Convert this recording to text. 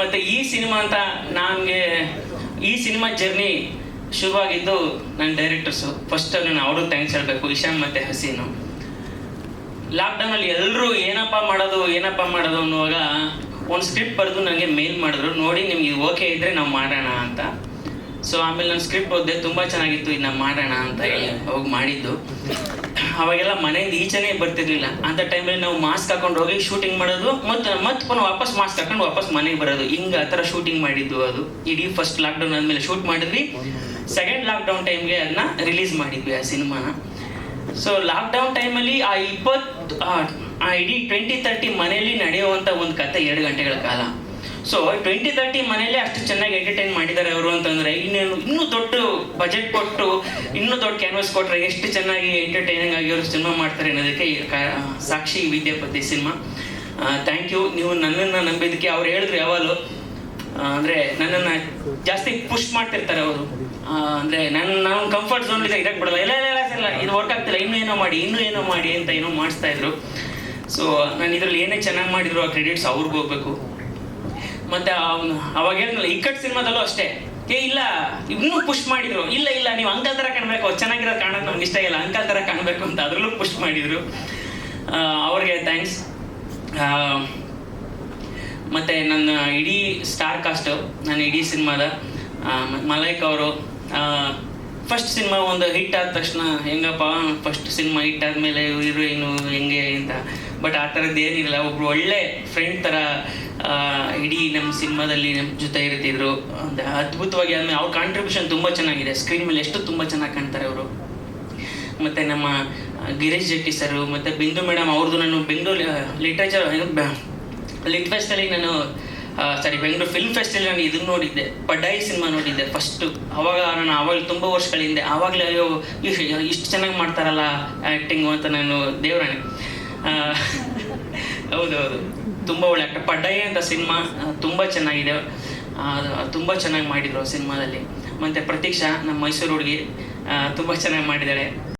ಮತ್ತು ಈ ಸಿನಿಮಾ ಅಂತ ನನಗೆ ಈ ಸಿನಿಮಾ ಜರ್ನಿ ಶುರುವಾಗಿದ್ದು ನನ್ನ ಡೈರೆಕ್ಟರ್ಸು ಫಸ್ಟ್ ನಾನು ಅವರು ಥ್ಯಾಂಕ್ಸ್ ಹೇಳಬೇಕು. ಇಶಾನ್ ಮತ್ತು ಹಸೀನು. ಲಾಕ್ಡೌನಲ್ಲಿ ಎಲ್ಲರೂ ಏನಪ್ಪ ಮಾಡೋದು ಏನಪ್ಪ ಮಾಡೋದು ಅನ್ನುವಾಗ ಒಂದು ಸ್ಕ್ರಿಪ್ಟ್ ಬರೆದು ನನಗೆ ಮೇಲ್ ಮಾಡಿದ್ರು. ನೋಡಿ ನಿಮ್ಗೆ ಇದು ಓಕೆ ಇದ್ದರೆ ನಾವು ಮಾಡೋಣ ಅಂತ. ಸೊ ಆಮೇಲೆ ನಾನು ಸ್ಕ್ರಿಪ್ಟ್ ಓದಿದೆ, ತುಂಬ ಚೆನ್ನಾಗಿತ್ತು ಇದನ್ನ ಮಾಡೋಣ ಅಂತ ಹೇಳಿ ಅವಾಗ ಮಾಡಿದ್ದು. ಅವಾಗೆಲ್ಲ ಮನೆಯಿಂದ ಈಚೆನೇ ಬರ್ತಿರ್ಲಿಲ್ಲ. ಅಂತ ಟೈಮಲ್ಲಿ ನಾವು ಮಾಸ್ಕ್ ಹಾಕೊಂಡು ಹೋಗಿ ಶೂಟಿಂಗ್ ಮಾಡೋದು, ಮತ್ತು, ಮತ್ತೆ ಪುನಃ ವಾಪಸ್ ಮಾಸ್ಕ್ ಹಾಕೊಂಡು ವಾಪಸ್ ಮನೆಗೆ ಬರೋದು. ಹಿಂಗೆ ಆ ಥರ ಶೂಟಿಂಗ್ ಮಾಡಿದ್ದು ಅದು. ಇಡೀ ಫಸ್ಟ್ ಲಾಕ್ಡೌನ್ ಆದಮೇಲೆ ಶೂಟ್ ಮಾಡಿದ್ವಿ. ಸೆಕೆಂಡ್ ಲಾಕ್ಡೌನ್ ಟೈಮ್ಗೆ ಅದನ್ನ ರಿಲೀಸ್ ಮಾಡಿದ್ವಿ ಆ ಸಿನಿಮಾನ. ಸೊ ಲಾಕ್ಡೌನ್ ಟೈಮಲ್ಲಿ ಆ ಇಪ್ಪತ್ತು, ಆ ಇಡೀ ಟ್ವೆಂಟಿ ತರ್ಟಿ ಮನೆಯಲ್ಲಿ ನಡೆಯುವಂಥ ಒಂದು ಕತೆ ಎರಡು ಗಂಟೆಗಳ ಕಾಲ. ಸೊ ಟ್ವೆಂಟಿ ತರ್ಟಿ ಮನೆಯಲ್ಲಿ ಅಷ್ಟು ಚೆನ್ನಾಗಿ ಎಂಟರ್ಟೈನ್ ಮಾಡಿದ್ದಾರೆ ಅವರು ಅಂತಂದ್ರೆ ಇನ್ನೇನು ಇನ್ನೂ ದೊಡ್ಡ ಬಜೆಟ್ ಕೊಟ್ಟು ಇನ್ನೂ ದೊಡ್ಡ ಕ್ಯಾನ್ವಸ್ ಕೊಟ್ಟರೆ ಎಷ್ಟು ಚೆನ್ನಾಗಿ ಎಂಟರ್ಟೈನಿಂಗ್ ಆಗಿ ಅವರು ಸಿನಿಮಾ ಮಾಡ್ತಾರೆ ಅನ್ನೋದಕ್ಕೆ ಸಾಕ್ಷಿ ವಿದ್ಯಾಪತಿ ಸಿನಿಮಾ ಥ್ಯಾಂಕ್ ಯು ನೀವು ನನ್ನನ್ನು ನಂಬಿದ್ದಕ್ಕೆ ಅವ್ರು ಹೇಳಿದ್ರು ಯಾವಾಗಲೂ. ಅಂದರೆ ನನ್ನನ್ನ ಜಾಸ್ತಿ ಪುಷ್ ಮಾಡ್ತಿರ್ತಾರೆ ಅವರು. ಅಂದ್ರೆ ನನ್ನ ನಾನು ಕಂಫರ್ಟ್ ಝೋನ್ ಇದೆ ಇರಕ್ ಬಿಡಲ್ಲ. ಇಲ್ಲ ಇಲ್ಲ ಇಲ್ಲ ಸರ್, ಇದು ವರ್ಕ್ ಆಗ್ತಿಲ್ಲ. ಇನ್ನೂ ಏನೋ ಮಾಡಿ ಇನ್ನೂ ಏನೋ ಮಾಡಿ ಅಂತ ಏನೋ ಮಾಡಿಸ್ತಾ ಇದ್ರು. ಸೊ ನಾನು ಇದರಲ್ಲಿ ಏನೇ ಚೆನ್ನಾಗಿ ಮಾಡಿದ್ರು ಆ ಕ್ರೆಡಿಟ್ಸ್ ಅವ್ರಿಗೆ ಹೋಗ್ಬೇಕು. ಮತ್ತೆ ಅವನು ಅವಾಗ ಹೇಳಿದ್ನಲ್ಲ ಇಕ್ಕಟ್ ಸಿನಿಮಾದಲ್ಲೂ ಅಷ್ಟೇ. ಏ, ಇಲ್ಲ, ಇನ್ನೂ ಪುಷ್ ಮಾಡಿದ್ರು. ಇಲ್ಲ ಇಲ್ಲ, ನೀವು ಅಂಕಲ್ ಥರ ಕಾಣಬೇಕು ಚೆನ್ನಾಗಿರೋ ಕಾಣೋದು ನಮ್ಗೆ ಇಷ್ಟ ಇಲ್ಲ, ಅಂಕಲ್ ಥರ ಕಾಣಬೇಕು ಅಂತ ಅದ್ರಲ್ಲೂ ಪುಷ್ ಮಾಡಿದ್ರು. ಅವ್ರಿಗೆ ಥ್ಯಾಂಕ್ಸ್ ಮತ್ತು ನನ್ನ ಇಡೀ ಸ್ಟಾರ್ ಕಾಸ್ಟು ನನ್ನ ಇಡೀ ಸಿನಿಮಾದ ಮಲೈಕ್ ಅವರು ಫಸ್ಟ್ ಸಿನಿಮಾ ಒಂದು ಹಿಟ್ ಆದ ತಕ್ಷಣ ಹೆಂಗಪ್ಪ ಫಸ್ಟ್ ಸಿನಿಮಾ ಹಿಟ್ ಆದಮೇಲೆ ಏನು ಹೆಂಗೆ ಅಂತ. ಬಟ್ ಆ ಥರದ್ದು ಏನಿಲ್ಲ. ಒಬ್ರು ಒಳ್ಳೆ ಫ್ರೆಂಡ್ ಥರ ಇಡೀ ನಮ್ಮ ಸಿನಿಮಾದಲ್ಲಿ ನಮ್ಮ ಜೊತೆ ಇರ್ತಿದ್ರು. ಅದ್ಭುತವಾಗಿ ಆಮೇಲೆ ಅವ್ರ ಕಾಂಟ್ರಿಬ್ಯೂಷನ್ ತುಂಬ ಚೆನ್ನಾಗಿದೆ. ಸ್ಕ್ರೀನ್ ಮೇಲೆ ಎಷ್ಟು ತುಂಬ ಚೆನ್ನಾಗಿ ಕಾಣ್ತಾರೆ ಅವರು. ಮತ್ತು ನಮ್ಮ ಗಿರೀಶ್ ಜೆಟ್ಟಿ ಸರು, ಮತ್ತು ಬಿಂದು ಮೇಡಮ್ ಅವ್ರದ್ದು ನಾನು ಬೆಂಗಳೂರು ಲಿಟ್ರೇಚರ್ ಲಿಟ್ ಫೆಸ್ಟಲ್ಲಿ ನಾನು ಸಾರಿ ಬೆಂಗಳೂರು ಫಿಲ್ಮ್ ಫೆಸ್ಟಲ್ಲಿ ನಾನು ಇದನ್ನು ನೋಡಿದ್ದೆ. ಪಡ್ಡಾಯಿ ಸಿನಿಮಾ ನೋಡಿದ್ದೆ ಫಸ್ಟು ಅವಾಗ ನಾನು, ಅವಾಗ ತುಂಬ ವರ್ಷಗಳ ಹಿಂದೆ ಆವಾಗಲೇ ಅಯ್ಯೋ, ಇಷ್ಟು ಇಷ್ಟು ಚೆನ್ನಾಗಿ ಮಾಡ್ತಾರಲ್ಲ ಆ್ಯಕ್ಟಿಂಗು ಅಂತ ನಾನು ದೇವರಾಣೆ. ಹೌದು ಹೌದು. ತುಂಬ ಒಳ್ಳೆ ಆಕ್ಟರ್ ಪಡ್ಡಾಯಿ ಅಂತ ಸಿನಿಮಾ ತುಂಬ ಚೆನ್ನಾಗಿದೆ. ತುಂಬ ಚೆನ್ನಾಗಿ ಮಾಡಿದ್ರು ಸಿನಿಮಾದಲ್ಲಿ ಮತ್ತು ಪ್ರತೀಕ್ಷಾ, ನಮ್ಮ ಮೈಸೂರು ಹುಡುಗಿ ತುಂಬ ಚೆನ್ನಾಗಿ ಮಾಡಿದ್ದಾಳೆ.